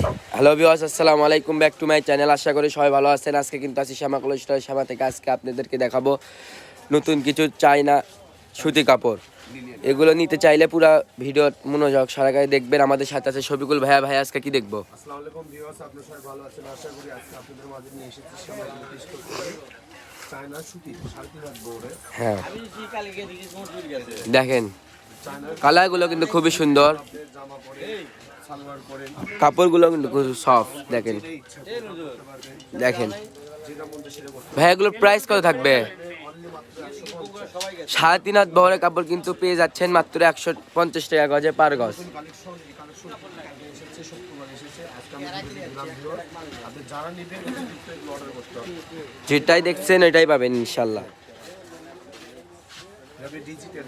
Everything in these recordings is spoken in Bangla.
হ্যালো বিওয়াস আসসালামু আলাইকুম ব্যাক টু মাই চ্যানেল আশা করি সবাই ভালো আছেন। আজকে কিন্তু আছি শ্যামা কলেজটা শ্যামা থেকে। আজকে আপনাদেরকে দেখাবো নতুন কিছু চাইনা সুতি কাপড়। এগুলো নিতে চাইলে পুরা ভিডিও মনোযোগ সারাগায় দেখবেন। আমাদের সাথে আছে শফিকুল ভাইয়া। ভাই আজকে কি দেখব? আসসালামু আলাইকুম ভিউয়ার্স আপনারা সবাই ভালো আছেন। আশা করি আজকে আপনাদের মাঝে নিয়ে এসেছি নির্দিষ্ট করে চায়না সুতি সাড়ে তিন হাত বোর্ডে হ্যাঁ। দেখেন কালারগুলো কিন্তু খুবই সুন্দর। কাপড়গুলো কিন্তু খুব সফট দেখেন। দেখেন। যেটা সেটা করতে ভাই এগুলোর প্রাইস কত থাকবে? সাড়ে তিন হাত বহরের কাপড় কিন্তু পেয়ে যাচ্ছেন মাত্র একশো পঞ্চাশ টাকা গজে পার গজ। যেটাই দেখছেন ওইটাই পাবেন ইনশাল্লাহ। ডিজিটাল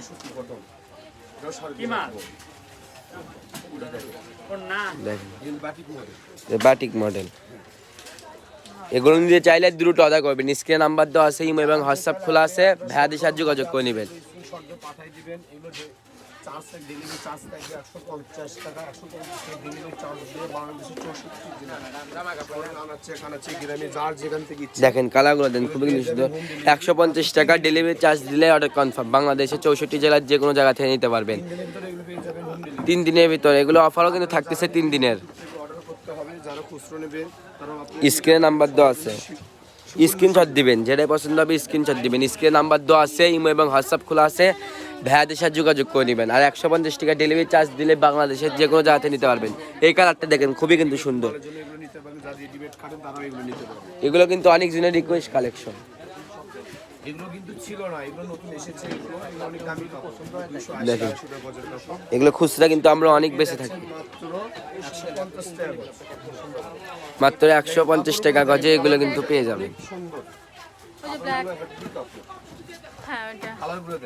বাটিক মডেল এগুলো নিতে চাইলে দ্রুত অর্ডার করবেন। স্ক্রিন নাম্বার দেওয়া আছে, ইমো এবং হোয়াটসঅ্যাপ খোলা আছে। ভাইয়াদের সাহায্য যোগাযোগ করে নেবেন। চার্জ ডেলিভারি চার্জ থাকবে একশো পঞ্চাশ টাকা একশো পঞ্চাশ টাকা ডেলিভারি চার্জ দিয়ে বাংলাদেশের চৌষট্টি জেলা। দেখেন কালারগুলো দেন খুবই কিন্তু সুন্দর। একশো পঞ্চাশ টাকা ডেলিভারি চার্জ দিলে অর্ডার কনফার্ম বাংলাদেশের চৌষট্টি জেলার যে কোনো জায়গা থেকে নিতে পারবেন। তিন দিনের ভিতরে এগুলো অফারও কিন্তু থাকতেছে তিন দিনের। স্ক্রিনে নাম্বার দেওয়া আছে। স্ক্রিনশট দিবেন যেটাই পছন্দ হবে স্ক্রিনশট দিবেন। স্ক্রিনে নাম্বার দেওয়া আছে ইমো এবং হোয়াটসঅ্যাপ খোলা আছে। ভাইয়াদের সাথে যোগাযোগ করে নেবেন। আর একশো পঞ্চাশ টাকা ডেলিভারি চার্জ দিলে বাংলাদেশের যে কোনো জায়গাতে নিতে পারবেন। এই কালারটা দেখেন খুবই কিন্তু সুন্দর। এগুলো কিন্তু অনেক জনের রিকোয়েস্ট কালেকশন এগুলো কিন্তু ছিল না এগুলো নতুন এসেছে এগুলো এগুলো অনেক দামি কাপড় দুশো আশি দেখেন। একশো টাকা গজের কাপড় এগুলো খুচরা কিন্তু আমরা অনেক বেশি থাকি। মাত্র একশো পঞ্চাশ টাকা গজ। এগুলো কিন্তু পেয়ে যাবেন। সুন্দর। ওই যে ব্ল্যাক এগুলো একটা কি কাপড় হ্যাঁ ওটা কালারগুলো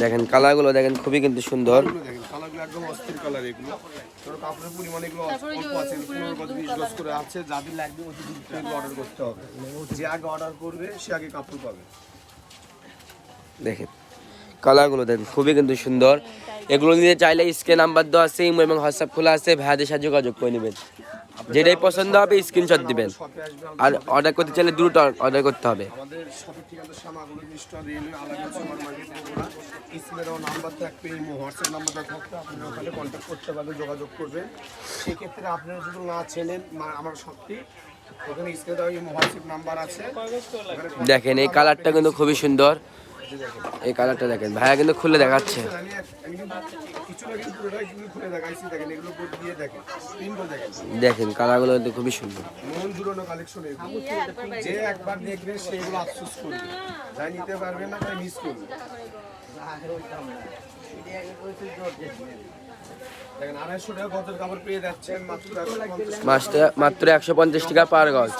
দেখেন কালারগুলো দেখেন খুবই কিন্তু সুন্দর। দেখেন কালারগুলো কালার এগুলো। ধরো কাপড়ের পরিমাণ এগুলো অল্প আছে পনেরো গজ বিশ গজ করে আছে যাদের লাগবে অতি দ্রুত এগুলো অর্ডার করতে হবে। যে আগে অর্ডার করবে সে আগে কাপড় পাবে। দেখেন দেখেন খুবই কিন্তু সুন্দর। এগুলো নিতে চাইলে স্ক্রিন নাম্বার দেওয়া আছে ইমো এবং হোয়াটসঅ্যাপ খোলা আছে। ভাইয়াদের সাথে যোগাযোগ করে নেবেন। যেটাই পছন্দ হবে স্ক্রিনশট দিবেন। আর অর্ডার করতে চাইলে দ্রুত অর্ডার করতে হবে। আমাদের শপের ঠিকানা শ্যামাগুলো মিস্টার রেলওয়ে আলাদা সুপার মার্কেট বগুড়া নাম্বার থাকবে এই হোয়াটসঅ্যাপ নাম্বারটা থাকবে আপনারা ওখানে কন্ট্যাক্ট করতে পারবেন যোগাযোগ করবেন। সেক্ষেত্রে আপনারা যদি না চেনেন আমার শপটি ওখানে স্ক্রিনে দেওয়া এই হোয়াটসঅ্যাপ নাম্বার আছে। দেখেন এই কালারটা কিন্তু খুবই সুন্দর। এই কালারটা দেখেন। ভাইয়া কিন্তু খুলে দেখাচ্ছে। দেখেন, কালারগুলো কিন্তু খুবই সুন্দর। মাত্র একশো পঞ্চাশ টাকা পার গজ।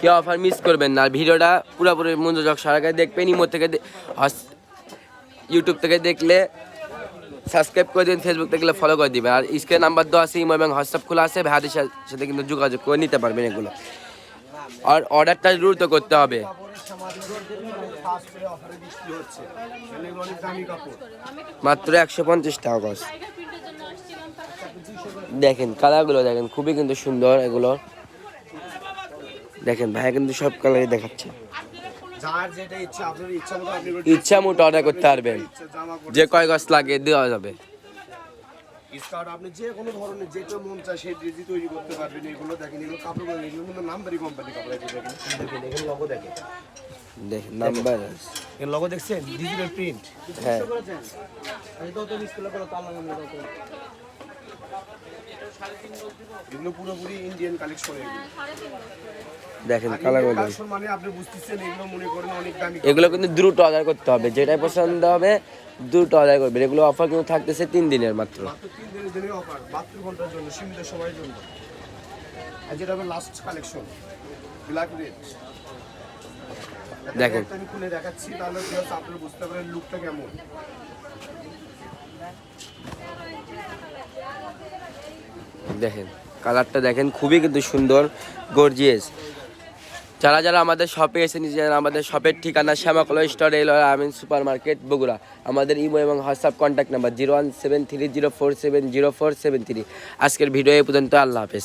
কেউ অফার মিস করবেন না? আর ভিডিওটা পুরোপুরি মনোযোগ সারাগায় দেখবেন, ইমো থেকে ইউটিউব থেকে দেখলে সাবস্ক্রাইব করে দিন ফেসবুক থেকে ফলো করে দিবেন। আর স্ক্রিন নাম্বার দেওয়া আছে, ইমো এবং হোয়াটসঅ্যাপ খোলা আছে, ভাইয়াদের সাথে কিন্তু যোগাযোগ করে নিতে পারবেন এগুলো। আর অর্ডারটা দ্রুত করতে হবে। মাত্র একশো পঞ্চাশ টাকা দেখেন কালারগুলো দেখেন, খুবই কিন্তু সুন্দর এগুলো। দেখেন ভাইয়া কিন্তু সব কালারই দেখাচ্ছে। যার যেটা ইচ্ছা আপনার ইচ্ছা মতো ইচ্ছা মতো অর্ডার করতে পারবেন। যে কয় গজ লাগে দেওয়া যাবে। স্কার্ট আপনি যে কোনো ধরনের যেটা মন চায় সেই তৈরি করতে পারবেন। এগুলো দেখেন এগুলো কাপড় এগুলো কিন্তু নামদারি কোম্পানি কাপড় দেখেন। দেখেন এখানে লগো দেখেন। দেখেন নাম্বার এর লগো দেখছেন? ডিজিটাল প্রিন্ট হ্যাঁ। এগুলো পুরোপুরি ইন্ডিয়ান কালেকশন দেখেন দেখেন। collection মানে আপনি বুঝতেছেন এগুলো মনে করেন অনেক দামি এগুলো কিন্তু দ্রুত অর্ডার করতে হবে যেটাই পছন্দ হবে দ্রুত অর্ডার করবেন। এগুলো অফার কিন্তু থাকতেছে তিন দিনের মাত্র। মাত্র তিন দিনের জন্য অফার বাহাত্তর ঘণ্টার জন্য সীমিত সময়ের জন্য। আর যেটা হবে লাস্ট কালেকশন ব্ল্যাক রেড দেখেন। আমি খুলে দেখাচ্ছি তাহলে কি আপনারা বুঝতে পারেন লুকটা কেমন। দেখেন, কালারটা দেখেন, খুবই কিন্তু সুন্দর গর্জিয়াস যারা যারা আমাদের শপে এসে নিজেরা আমাদের শপের ঠিকানা শ্যামাকলা store El Amin super market Bogura. আমাদের ইমো এবং WhatsApp contact number zero one seven three zero four seven zero four seven three আজকের ভিডিও এ পর্যন্ত, আল্লাহ হাফেজ।